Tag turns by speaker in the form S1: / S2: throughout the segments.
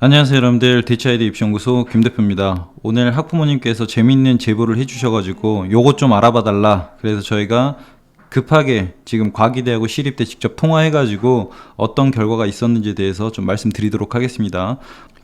S1: 안녕하세요 여러분들. 대치아이디 입시연구소 김 대표입니다. 오늘 학부모님께서 재밌는 제보를 해주셔가지고 요것 좀 알아봐 달라. 그래서 저희가 급하게 지금 과기대하고 시립대 직접 통화해가지고 어떤 결과가 있었는지에 대해서 좀 말씀드리도록 하겠습니다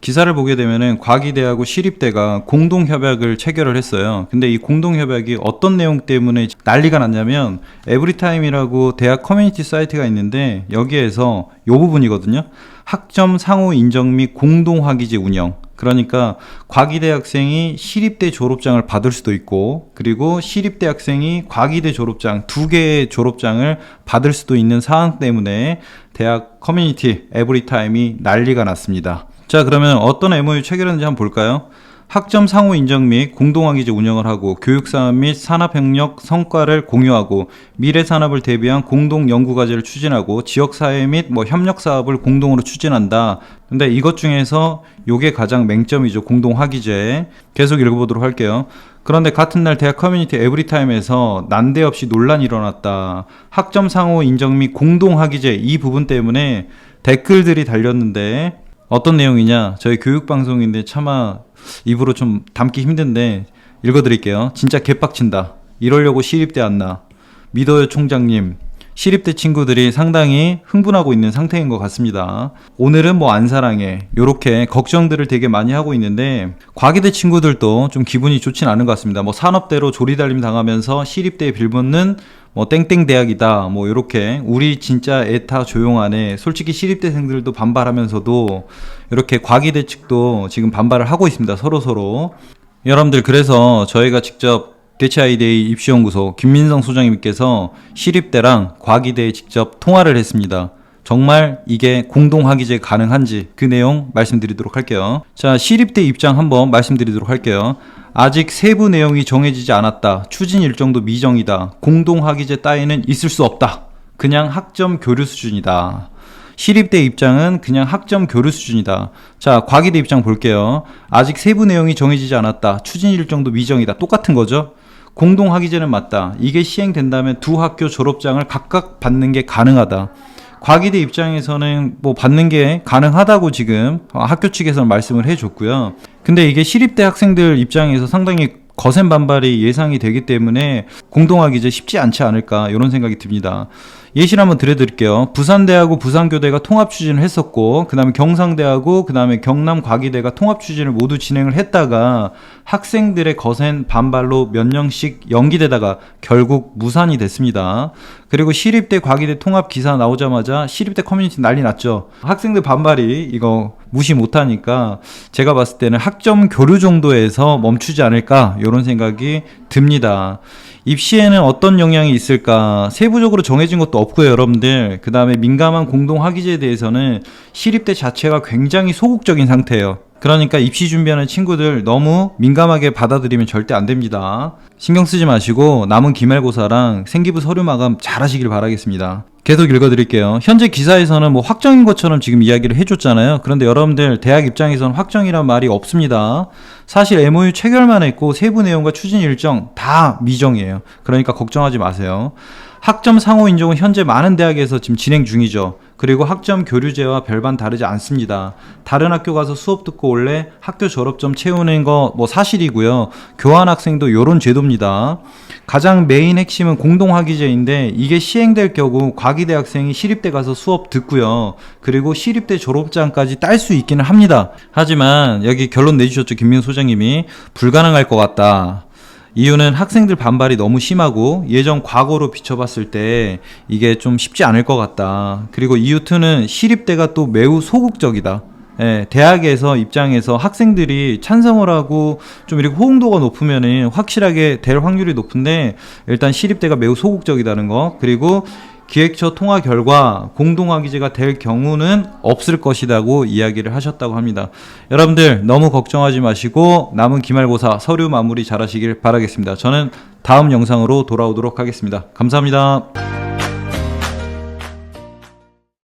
S1: 기사를 보게 되면은 과기대하고 시립대가 공동 협약을 체결을 했어요 근데 이 공동 협약이 어떤 내용 때문에 난리가 났냐면 에브리타임이라고 대학 커뮤니티 사이트가 있는데 여기에서 요 부분이거든요 학점 상호 인정 및 공동 학위제 운영. 그러니까 과기대 학생이 시립대 졸업장을 받을 수도 있고 그리고 시립대 학생이 과기대 졸업장 두 개의 졸업장을 받을 수도 있는 사안 때문에 대학 커뮤니티 에브리타임이 난리가 났습니다. 자 그러면 어떤 MOU 체결했는지 한번 볼까요? 학점 상호 인정 및 공동학위제 운영을 하고 교육 사업 및 산업 협력 성과를 공유하고 미래 산업을 대비한 공동 연구 과제를 추진하고 지역 사회 및 뭐 협력 사업을 공동으로 추진한다. 근데 이것 중에서 요게 가장 맹점이죠. 공동 학위제. 계속 읽어 보도록 할게요. 그런데 같은 날 대학 커뮤니티 에브리타임에서 난데없이 논란이 일어났다. 학점 상호 인정 및 공동 학위제 이 부분 때문에 댓글들이 달렸는데 어떤 내용이냐? 저희 교육 방송인데 차마 입으로 좀 담기 힘든데 읽어드릴게요. 진짜 개빡친다. 이러려고 시립대 왔나? 믿어요 총장님. 시립대 친구들이 상당히 흥분하고 있는 상태인 것 같습니다. 오늘은 뭐 안 사랑해. 요렇게 걱정들을 되게 많이 하고 있는데, 과기대 친구들도 좀 기분이 좋진 않은 것 같습니다. 뭐 산업대로 조리달림 당하면서 시립대에 빌붙는 뭐 땡땡 대학이다. 뭐 요렇게 우리 진짜 애타 조용하네. 솔직히 시립대생들도 반발하면서도 이렇게 과기대 측도 지금 반발을 하고 있습니다. 서로 서로. 여러분들 그래서 저희가 직접 대치아이데이 입시연구소 김민성 소장님께서 시립대랑 과기대에 직접 통화를 했습니다. 정말 이게 공동학위제 가능한지 그 내용 말씀드리도록 할게요. 자, 시립대 입장 한번 말씀드리도록 할게요. 아직 세부 내용이 정해지지 않았다. 추진 일정도 미정이다. 공동 학위제 따위는 있을 수 없다. 그냥 학점 교류 수준이다. 시립대 입장은 그냥 학점 교류 수준이다. 자, 과기대 입장 볼게요. 아직 세부 내용이 정해지지 않았다. 추진 일정도 미정이다. 똑같은 거죠. 공동 학위제는 맞다. 이게 시행된다면 두 학교 졸업장을 각각 받는 게 가능하다. 과기대 입장에서는 뭐 받는 게 가능하다고 지금 학교 측에서 말씀을 해줬고요. 근데 이게 시립대 학생들 입장에서 상당히 거센 반발이 예상이 되기 때문에 공동학위제 쉽지 않지 않을까 이런 생각이 듭니다. 예시를 한번 드려드릴게요. 부산대하고 부산교대가 통합 추진을 했었고, 그 다음에 경상대하고 그 다음에 경남과기대가 통합 추진을 모두 진행을 했다가 학생들의 거센 반발로 몇 년씩 연기되다가 결국 무산이 됐습니다. 그리고 시립대 과기대 통합 기사 나오자마자 시립대 커뮤니티 난리 났죠. 학생들 반발이 이거 무시 못하니까 제가 봤을 때는 학점 교류 정도에서 멈추지 않을까 이런 생각이 듭니다. 입시에는 어떤 영향이 있을까 세부적으로 정해진 것도 없고요 여러분들 그 다음에 민감한 공동 학위제에 대해서는 시립대 자체가 굉장히 소극적인 상태예요 그러니까 입시 준비하는 친구들 너무 민감하게 받아들이면 절대 안 됩니다. 신경 쓰지 마시고 남은 기말고사랑 생기부 서류 마감 잘 하시길 바라겠습니다. 계속 읽어드릴게요. 현재 기사에서는 뭐 확정인 것처럼 지금 이야기를 해줬잖아요. 그런데 여러분들 대학 입장에서는 확정이란 말이 없습니다. 사실 MOU 체결만 했고 세부 내용과 추진 일정 다 미정이에요. 그러니까 걱정하지 마세요. 학점 상호 인정은 현재 많은 대학에서 지금 진행 중이죠. 그리고 학점 교류제와 별반 다르지 않습니다. 다른 학교 가서 수업 듣고 원래 학교 졸업점 채우는 거 뭐 사실이고요. 교환 학생도 요런 제도입니다. 가장 메인 핵심은 공동 학위제인데 이게 시행될 경우 과기대 학생이 시립대 가서 수업 듣고요. 그리고 시립대 졸업장까지 딸 수 있기는 합니다. 하지만 여기 결론 내주셨죠. 김민 소장님이 불가능할 것 같다. 이유는 학생들 반발이 너무 심하고 예전 과거로 비춰봤을 때 이게 좀 쉽지 않을 것 같다. 그리고 이유 2는 시립대가 또 매우 소극적이다. 예, 대학에서 입장에서 학생들이 찬성을 하고 좀 이렇게 호응도가 높으면은 확실하게 될 확률이 높은데 일단 시립대가 매우 소극적이다는 거 그리고 기획처 통화 결과 공동학위제가 될 경우는 없을 것이라고 이야기를 하셨다고 합니다. 여러분들 너무 걱정하지 마시고 남은 기말고사 서류 마무리 잘 하시길 바라겠습니다. 저는 다음 영상으로 돌아오도록 하겠습니다. 감사합니다.